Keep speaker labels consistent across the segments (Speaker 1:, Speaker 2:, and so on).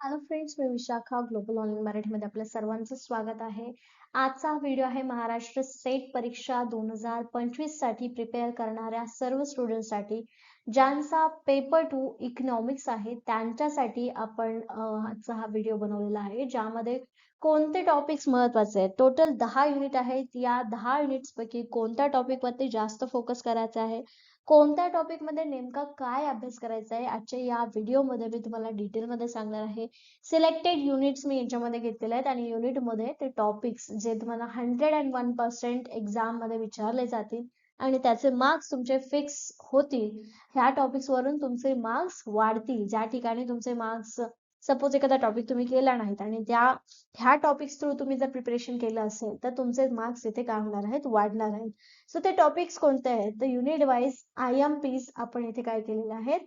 Speaker 1: Hello friends मी Vishakha global online मराठीमध्ये आपल्या सर्वांचं स्वागत आहे. आजचा व्हिडिओ आहे महाराष्ट्र स्टेट परीक्षा दोन हजार पंचवीससाठी प्रिपेअर करणाऱ्या सर्व स्टुडंटसाठी ज्यांचा पेपर टू इकॉनॉमिक्स आहे त्यांच्यासाठी आपण आजचा हा व्हिडिओ बनवलेला आहे ज्यामध्ये कोणते टॉपिक्स महत्त्वाचे आहेत? टोटल दहा युनिट आहेत. या दहा युनिट्स पैकी कोणत्या टॉपिकवरती जास्त फोकस करायचा आहे? कोणत्या टॉपिकमध्ये नेमका काय अभ्यास करायचा आहे? आजच्या या व्हिडिओमध्ये मी तुम्हाला डिटेलमध्ये सांगणार आहे. सिलेक्टेड युनिट्स मी याच्यामध्ये घेतलेले आहेत आणि युनिटमध्ये ते टॉपिक्स जे तुम्हाला हंड्रेड अँड वन पर्सेंट एक्झाममध्ये विचारले जातील आणि त्याचे मार्क्स तुमचे फिक्स होतील. ह्या टॉपिक्स वरून तुमचे मार्क्स वाढतील. ज्या ठिकाणी तुमचे मार्क्स सपोज एखादा टॉपिक तुम्ही केला नाहीत आणि त्या ह्या टॉपिक्स थ्रू तुम्ही जर प्रिपरेशन केलं असेल तर तुमचे मार्क्स इथे काय होणार आहेत? वाढणार आहेत. सो ते टॉपिक्स कोणते आहेत? तर unit wise I M P's आपण इथे काय केलेले आहेत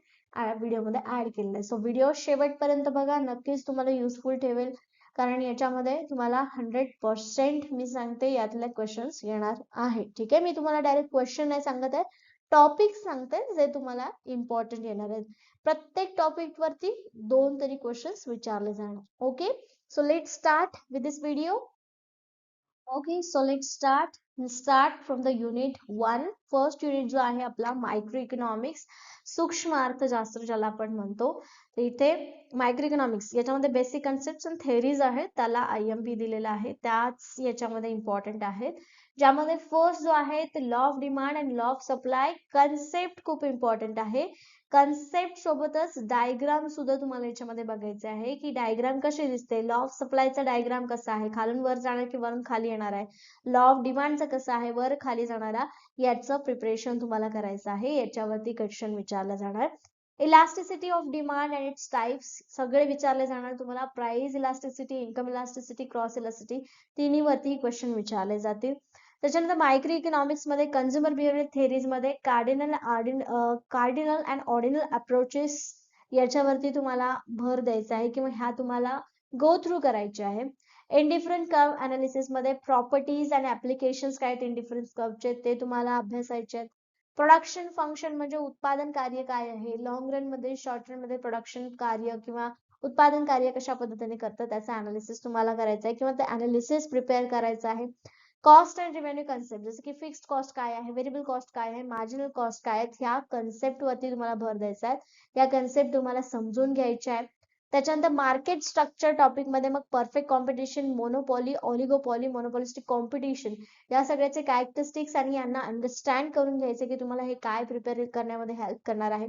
Speaker 1: व्हिडिओमध्ये ऍड केलेले आहे. सो व्हिडिओ शेवटपर्यंत बघा. नक्कीच तुम्हाला युजफुल ठेवेल. कारण याच्यामध्ये तुम्हाला हंड्रेड पर्सेंट मी सांगते यातले क्वेश्चन्स येणार आहे ठीक आहे? मी तुम्हाला डायरेक्ट क्वेश्चन नाही सांगत आहे. टॉपिक सांगते जे तुम्हाला इम्पॉर्टंट येणार आहेत. प्रत्येक टॉपिक वरती दोन तरी क्वेश्चन्स विचारले जाणार. Okay so let start with this video okay so let start start from the unit one first unit जो आहे आपला मायक्रो इकॉनॉमिक्स सूक्ष्म अर्थशास्त्र ज्याला आपण म्हणतो तर इथे मायक्रो इकॉनॉमिक्स याच्यामध्ये बेसिक कन्सेप्ट अँड थेरीज आहेत त्याला आय एम पी दिलेला आहे त्याच याच्यामध्ये इम्पॉर्टंट आहेत. ज्यामध्ये फर्स्ट जो आहे ते law of demand and law of supply concept खूप इम्पॉर्टंट आहे. कन्सेप्ट सोबतच डायग्राम सुद्धा तुम्हाला याच्यामध्ये बघायचे आहे की डायग्राम कशी दिसते? लॉ ऑफ सप्लायचा डायग्राम कसा आहे? खालून वर जाणार की वरून खाली येणार आहे? लॉ ऑफ डिमांडचा कसा आहे? वर खाली जाणारा याचं प्रिपरेशन तुम्हाला करायचं आहे. याच्यावरती क्वेश्चन विचारला जाणार. Elasticity of demand and its types सगळे विचारले जाणार तुम्हाला. Price elasticity income elasticity cross elasticity तिन्हीवरती question विचारले जातील. त्याच्यानंतर मायक्रो इकॉनॉमिक्समध्ये consumer behaviour थेरीजमध्ये cardinal cardinal and ordinal approaches याच्यावरती तुम्हाला भर द्यायचा आहे किंवा ह्या तुम्हाला गो थ्रू करायचे आहे. इंडिफरंट कर्व अनालिसिसमध्ये प्रॉपर्टीज अँड ऍप्लिकेशन्स काय आहेत इंडिफरन्स कर्वचे ते तुम्हाला अभ्यासायचे आहेत. प्रोडक्शन फंक्शन म्हणजे उत्पादन कार्य काय आहे? लॉंग रनमध्ये शॉर्ट रनमध्ये प्रोडक्शन कार्य किंवा उत्पादन कार्य कशा पद्धतीने करतं त्याचं अनालिसिस तुम्हाला करायचं आहे किंवा ते अनालिसिस प्रिपेअर करायचं आहे. कॉस्ट अँड रेव्हेन्यू कन्सेप्ट जसं की फिक्स्ड कॉस्ट काय आहे व्हेरिएबल कॉस्ट काय आहे मार्जिनल कॉस्ट काय आहेत ह्या कन्सेप्ट वरती तुम्हाला भर द्यायचा आहे. या कन्सेप्ट तुम्हाला समजून घ्यायच्या आहेत. त्याच्यानंतर मार्केट स्ट्रक्चर टॉपिकमध्ये मग perfect competition monopoly oligopoly monopolistic competition या सगळ्याचे कॅरेक्टरिस्टिक्स आणि यांना अंडरस्टँड करून घ्यायचे की तुम्हाला हे काय प्रिपेअर करण्यामध्ये हेल्प करणार आहे.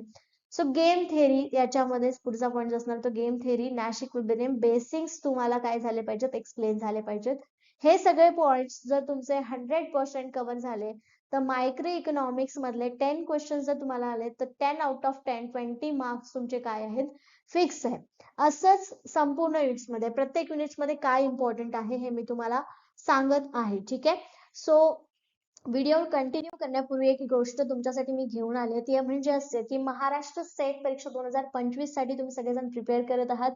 Speaker 1: सो गेम थेरी याच्यामध्ये पुढचा पॉईंट असणार तो गेम थेरी नॅशिक बेसिक्स तुम्हाला काय झाले पाहिजेत एक्सप्लेन झाले पाहिजेत. हे सगळे पॉइंट्स जर तुमचे हंड्रेड पर्सेंट कव्हर झाले तर मायक्रो इकॉनॉमिक्स मधले टेन क्वेश्चन जर तुम्हाला आले तर ten out of ten twenty marks तुमचे काय आहेत फिक्स आहे असंच संपूर्ण युनिट्समध्ये प्रत्येक युनिट्समध्ये काय इम्पॉर्टंट आहे हे मी तुम्हाला सांगत आहे ठीक आहे? सो व्हिडिओ कंटिन्यू करण्यापूर्वी एक गोष्ट तुमच्यासाठी मी घेऊन आले ती म्हणजे असते की महाराष्ट्र सेट परीक्षा दोन हजार पंचवीससाठी तुम्ही सगळेजण प्रिपेअर करत आहात.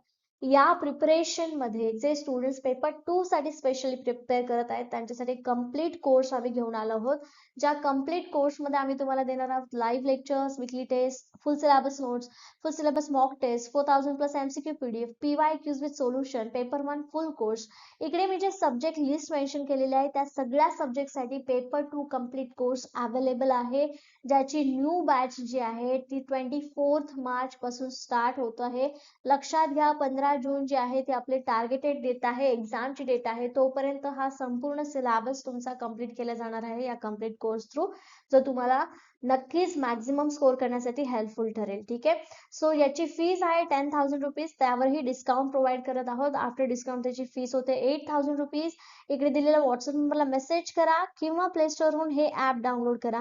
Speaker 1: या प्रिपरेशनमध्ये जे स्टुडंट्स पेपर टू साठी स्पेशली प्रिपेअर करत आहेत त्यांच्यासाठी कंप्लीट कोर्स आम्ही घेऊन आलो आहोत. ज्या कंप्लीट कोर्समध्ये आम्ही तुम्हाला देणार आहोत live lectures weekly test full syllabus notes full syllabus mock test four thousand plus MCQ PDF P Y Q's with solution paper one full course इकडे मी जे सब्जेक्ट लिस्ट मेन्शन केलेले आहे त्या सगळ्या सब्जेक्टसाठी paper two complete course available आहे. ज्याची new batch जी आहे ती ट्वेंटी फोर्थ मार्च पासून स्टार्ट होत आहे. लक्षात घ्या पंधरा जून जे आहे ते आपले टार्गेटेड डेट आहे एक्झामची डेट आहे तोपर्यंत हा संपूर्ण सिलेबस तुमचा कंप्लीट केला जाणार आहे या कंप्लीट कोर्स थ्रू जो तुम्हाला नक्कीच मॅक्झिमम स्कोर करण्यासाठी हेल्पफुल ठरेल ठीक आहे? सो याची फीज आहे टेन थाउजंड रुपीज त्यावरही डिस्काउंट प्रोव्हाइड करत आहोत. आफ्टर डिस्काउंट त्याची फीस होते एट थाउजंड रुपीज इकडे दिलेल्या व्हॉट्सअप नंबरला मेसेज करा किंवा प्ले स्टोरहून हे ऍप डाउनलोड करा.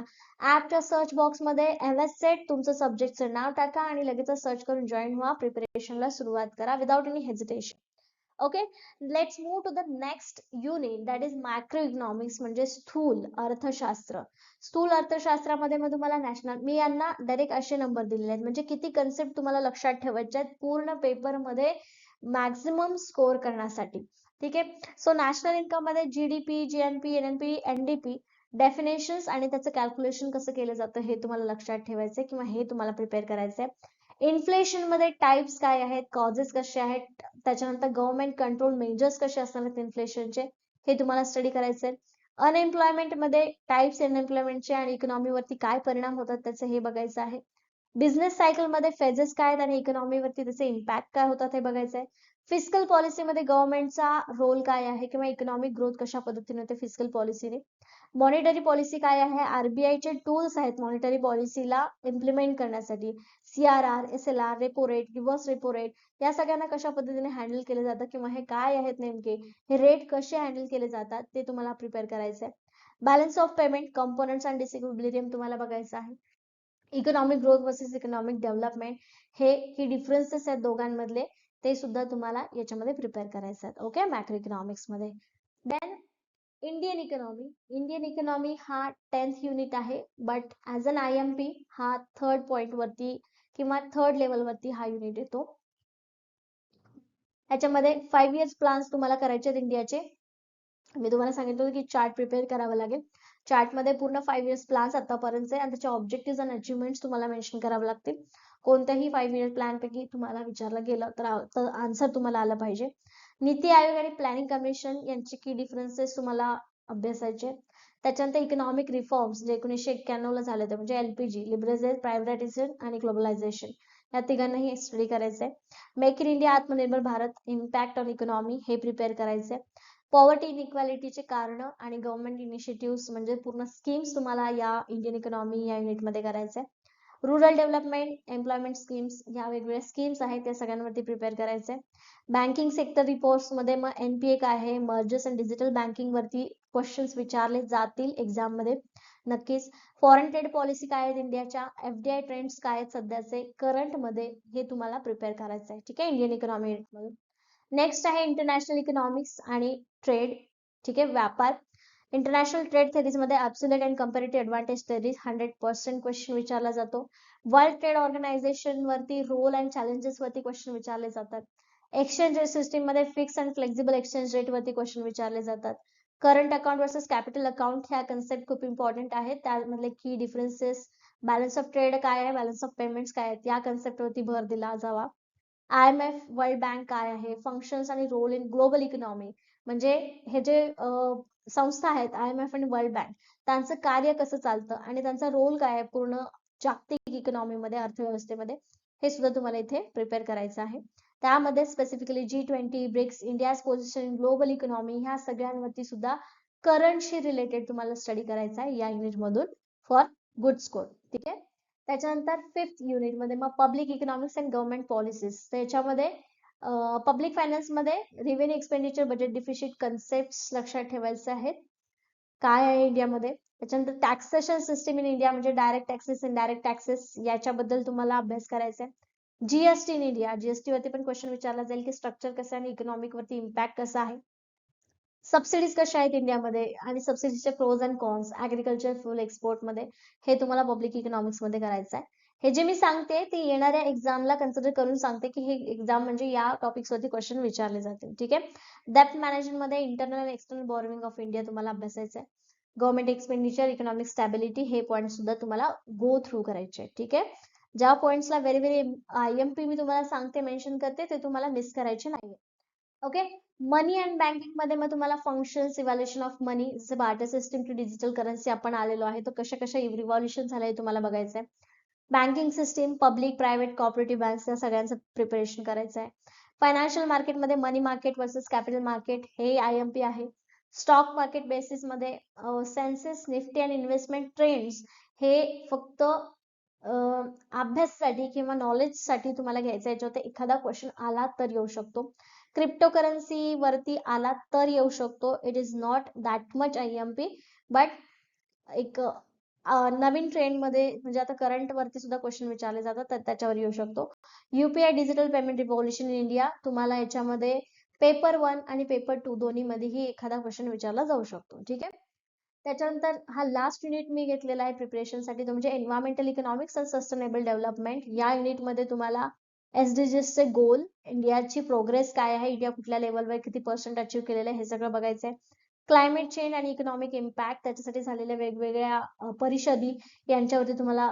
Speaker 1: ऍपच्या सर्च बॉक्समध्ये एम एस सेट तुमचं सब्जेक्टचं नाव टाका आणि लगेच सर्च करून जॉईन व्हा. प्रिपरेशनला सुरुवात करा without any hesitation okay let's move to the next unit that is macro economics म्हणजे स्थूल अर्थशास्त्र. स्थूल अर्थशास्त्रामध्ये मग तुम्हाला नॅशनल मी यांना डायरेक्ट असे नंबर दिलेले आहेत. म्हणजे किती कन्सेप्ट तुम्हाला लक्षात ठेवायचे आहेत पूर्ण पेपरमध्ये मॅक्झिमम स्कोर करण्यासाठी. ठीक आहे? So national इन्कममध्ये GDP GNP NNP NDP definitions आणि त्याचं कॅल्क्युलेशन कसं केलं जातं हे तुम्हाला लक्षात ठेवायचंय किंवा हे तुम्हाला प्रिपेअर करायचंय. इन्फ्लेशनमध्ये टाइप्स काय आहेत? कॉजेस कसे आहेत? त्याच्यानंतर गव्हर्नमेंट कंट्रोल मेजर्स कसे असणार आहेत इन्फ्लेशनचे हे तुम्हाला स्टडी करायचे अनएम्प्लॉयमेंटमध्ये टाइप्स अनएम्प्लॉयमेंटचे आणि इकॉनॉमीवरती काय परिणाम होतात त्याचे हे बघायचं आहे. बिझनेस सायकलमध्ये फेजेस काय आहेत आणि इकॉनॉमीवरती त्याचे इम्पॅक्ट काय होतात हे बघायचं आहे फिजिकल पॉलिसीमध्ये गव्हर्नमेंटचा रोल काय आहे? किंवा इकॉनॉमिक ग्रोथ कशा पद्धतीने होते फिजिकल पॉलिसीने मॉनिटरी पॉलिसी काय आहे? आरबीआयचे टूल्स आहेत मॉनिटरी पॉलिसीला इम्प्लिमेंट करण्यासाठी. CRR S L R repo rate reverse repo rate या सगळ्यांना कशा पद्धतीने हँडल केले जातं किंवा हे काय आहेत नेमके हे रेट कसे हँडल केले जातात ते तुम्हाला प्रिपेअर करायचं आहे balance of payment components and disequilibrium तुम्हाला बघायचं आहे. Economic growth versus economic development हे ही डिफरन्सेस आहेत दोघांमधले ते सुद्धा तुम्हाला याच्यामध्ये प्रिपेअर करायचे आहेत okay macro इकॉनॉमिक्समध्ये. Then Indian economy Indian economy हा टेन्थ युनिट आहे. But as an I M P हा थर्ड पॉइंट वरती किंवा थर्ड लेवल वरती हा युनिट येतो. याच्यामध्ये फाईव्ह इयर्स प्लान्स तुम्हाला करायचे आहेत इंडियाचे मी तुम्हाला सांगितलं होतं की चार्ट प्रिपेअर करावा लागेल. चार्टमध्ये पूर्ण फाईव्ह इयर्स प्लान्स आतापर्यंत आणि त्याचे ऑब्जेक्टिव्ह आणि अचिव्हमेंट तुम्हाला मेन्शन करावे लागतील. कोणत्याही फाईव्ह इयर प्लॅनपैकी तुम्हाला विचारलं गेलं तर आन्सर तुम्हाला आलं पाहिजे. नीती आयोग आणि प्लॅनिंग कमिशन यांचे की डिफरन्सेस तुम्हाला अभ्यासायचे त्याच्यानंतर इकॉनॉमिक रिफॉर्म्स जे एकोणीसशे एक्क्याण्णव ला झाले होते म्हणजे एलपीजी लिबरलायझेशन प्रायव्हेटायझेशन आणि ग्लोबलायझेशन या तिघांनाही स्टडी करायचंय. Make in India Atmanirbhar Bharat impact on economy हे प्रिपेअर करायचंय. पॉवर्टी इनइक्वॅलिटीचे कारण आणि गव्हर्नमेंट इनिशिएटिव्ह म्हणजे पूर्ण स्कीम्स तुम्हाला या इंडियन इकॉनॉमी या युनिटमध्ये करायचंय. रुरल डेव्हलपमेंट एम्प्लॉयमेंट स्कीम्स या वेगवेगळ्या स्कीम्स आहेत त्या सगळ्यांवरती प्रिपेअर करायचंय. बँकिंग सेक्टर रिपोर्ट्समध्ये मग एनपीए काय आहे? मर्जर्स अँड डिजिटल बँकिंग वरती क्वेश्चन्स विचारले जातील एक्झाममध्ये. नक्कीच. फॉरेन ट्रेड पॉलिसी काय आहेत इंडियाच्या? एफडीआय ट्रेंड्स काय आहेत सध्याचे? करंटमध्ये हे तुम्हाला प्रिपेअर करायचं आहे ठीक आहे? इंडियन इकॉनॉमी मधून नेक्स्ट आहे इंटरनॅशनल इकॉनॉमिक्स आणि ट्रेड ठीक आहे? व्यापार. International trade थेरीजमध्ये absolute and comparative advantage theories hundred percent question विचारला जातो. वर्ल्ड ट्रेड ऑर्गनायझेशन वरती रोल अँड चॅलेंजेस वरती क्वेश्चन विचारले जातात. एक्सचेंज रेट सिस्टीममध्ये fix and flexible exchange rate वरती क्वेश्चन विचारले जातात. Current account versus capital account ह्या कन्सेप्ट खूप इम्पॉर्टंट आहेत. त्यामधले की डिफरन्सेस बॅलन्स ऑफ ट्रेड काय आहे बॅलन्स ऑफ पेमेंट्स काय आहेत या कन्सेप्ट वरती भर दिला जावा. I M F world bank काय आहे फंक्शन्स आणि रोल इन ग्लोबल इकॉनॉमी म्हणजे हे जे संस्था आहेत आय एम एफ आणि वर्ल्ड बँक त्यांचं कार्य कसं चालतं आणि त्यांचा रोल काय आहे पूर्ण जागतिक इकॉनॉमीमध्ये अर्थव्यवस्थेमध्ये हे सुद्धा तुम्हाला इथे प्रिपेअर करायचं आहे. त्यामध्ये specifically G twenty BRICS India's position global economy ह्या सगळ्यांवरती सुद्धा करंटशी रिलेटेड तुम्हाला स्टडी करायचा आहे या युनिटमधून फॉर गुड स्कोर ठीक आहे? त्याच्यानंतर फिफ्थ युनिटमध्ये मग public economics and government policies त्याच्यामध्ये पब्लिक फायनान्समध्ये revenue expenditure budget deficit concept लक्षात ठेवायचे आहेत. काय आहे इंडियामध्ये? त्याच्यानंतर टॅक्सेशन सिस्टीम इन इंडिया म्हणजे डायरेक्ट टॅक्सेस इनडायरेक्ट टॅक्सेस याच्याबद्दल तुम्हाला अभ्यास करायचा आहे. जीएसटी इन इंडिया जीएसटी वरती पण क्वेश्चन विचारला जाईल की स्ट्रक्चर कसं आणि इकॉनॉमिक वरती इम्पॅक्ट कसा आहे? सबसिडीज कशा आहेत इंडियामध्ये आणि सबसिडीजचे pros and cons agriculture full एक्सपोर्टमध्ये हे तुम्हाला पब्लिक इकॉनॉमिक्समध्ये करायचं आहे. हे जे मी सांगते ते येणाऱ्या एक्झामला कन्सिडर करून सांगते की हे एक्झाम म्हणजे या टॉपिक्सवरती क्वेश्चन विचारले जातील. ठीक आहे? डेप्ट मॅनेजमेंटमध्ये internal and external borrowing of India तुम्हाला अभ्यासायचं आहे गव्हर्नमेंट एक्सपेंडिचर इकॉनॉमिक स्टॅबिलिटी हे पॉईंट सुद्धा तुम्हाला गो थ्रू करायचे ठीक आहे? ज्या पॉईंट्सला very very I M P मी तुम्हाला सांगते मेन्शन करते ते तुम्हाला मिस करायचे नाहीये. ओके मनी अँड बँकिंगमध्ये मग तुम्हाला फंक्शन्स इव्हॅल्युएशन ऑफ मनी जसं barter system to digital currency आपण आलेलो आहे तो कशा कशा रिव्हॉल्युशन झालंय तुम्हाला बघायचं आहे banking system public private cooperative banks या सगळ्यांचं प्रिपरेशन करायचं आहे. फायनान्शियल मार्केटमध्ये money market versus capital market हे आय एम पी आहे. Stock market बेसिसमध्ये Sensex Nifty and investment trends हे फक्त अभ्याससाठी किंवा नॉलेजसाठी तुम्हाला घ्यायचं याच्यावर एखादा क्वेश्चन आला तर येऊ शकतो. क्रिप्टोकरन्सी वरती आला तर येऊ शकतो. It is not that much I M P but एक नवीन ट्रेंडमध्ये म्हणजे आता करंट वरती सुद्धा क्वेश्चन विचारले जातात तर त्याच्यावर येऊ शकतो. UPI digital payment revolution in India तुम्हाला याच्यामध्ये पेपर वन आणि पेपर टू दोन्ही मध्येही एखादा क्वेश्चन विचारला जाऊ शकतो. ठीक आहे? त्याच्यानंतर हा लास्ट युनिट मी घेतलेला आहे प्रिपरेशनसाठी तो म्हणजे environmental economics and sustainable development या युनिटमध्ये तुम्हाला चे गोल इंडियाची प्रोग्रेस काय आहे इंडिया कुठल्या लेवलवर किती पर्सेंट अचीव्ह केलेलं आहे हे सगळं बघायचं आहे क्लायमेट चेंज आणि इकॉनॉमिक इम्पॅक्ट त्याच्यासाठी झालेल्या वेगवेगळ्या परिषदी यांच्यावरती तुम्हाला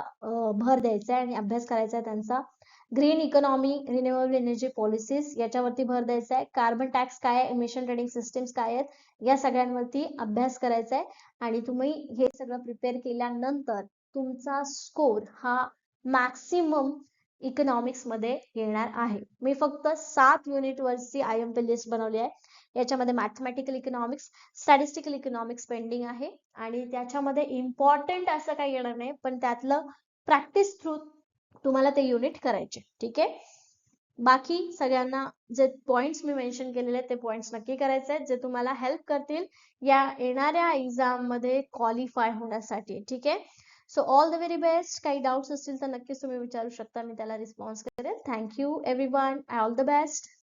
Speaker 1: भर द्यायचा आहे आणि अभ्यास करायचा आहे त्यांचा. Green economy renewable energy policies याच्यावरती भर द्यायचा आहे कार्बन टॅक्स काय आहे? इमिशन ट्रेडिंग सिस्टीम्स काय आहेत? या सगळ्यांवरती अभ्यास करायचा आहे आणि तुम्ही हे सगळं प्रिपेअर केल्यानंतर तुमचा स्कोर हा मॅक्सिमम इकॉनॉमिक्समध्ये येणार आहे. मी फक्त सात युनिट वरची आय एम पी लिस्ट बनवली आहे. याच्यामध्ये mathematical economics statistical economics pending आहे. आणि त्याच्यामध्ये इम्पॉर्टंट असं काही येणार नाही पण त्यातलं प्रॅक्टिस थ्रू तुम्हाला ते युनिट करायचे. ठीक आहे? बाकी सगळ्यांना जे पॉइंट्स मी मेन्शन केलेले ते पॉइंट्स नक्की करायचे आहेत. जे तुम्हाला हेल्प करतील या येणाऱ्या एक्झाममध्ये क्वालिफाय होण्यासाठी. ठीक आहे? So all the very best काही डाऊट्स असतील तर नक्कीच तुम्ही विचारू शकता. मी त्याला रिस्पॉन्स करेल. Thank you everyone all the best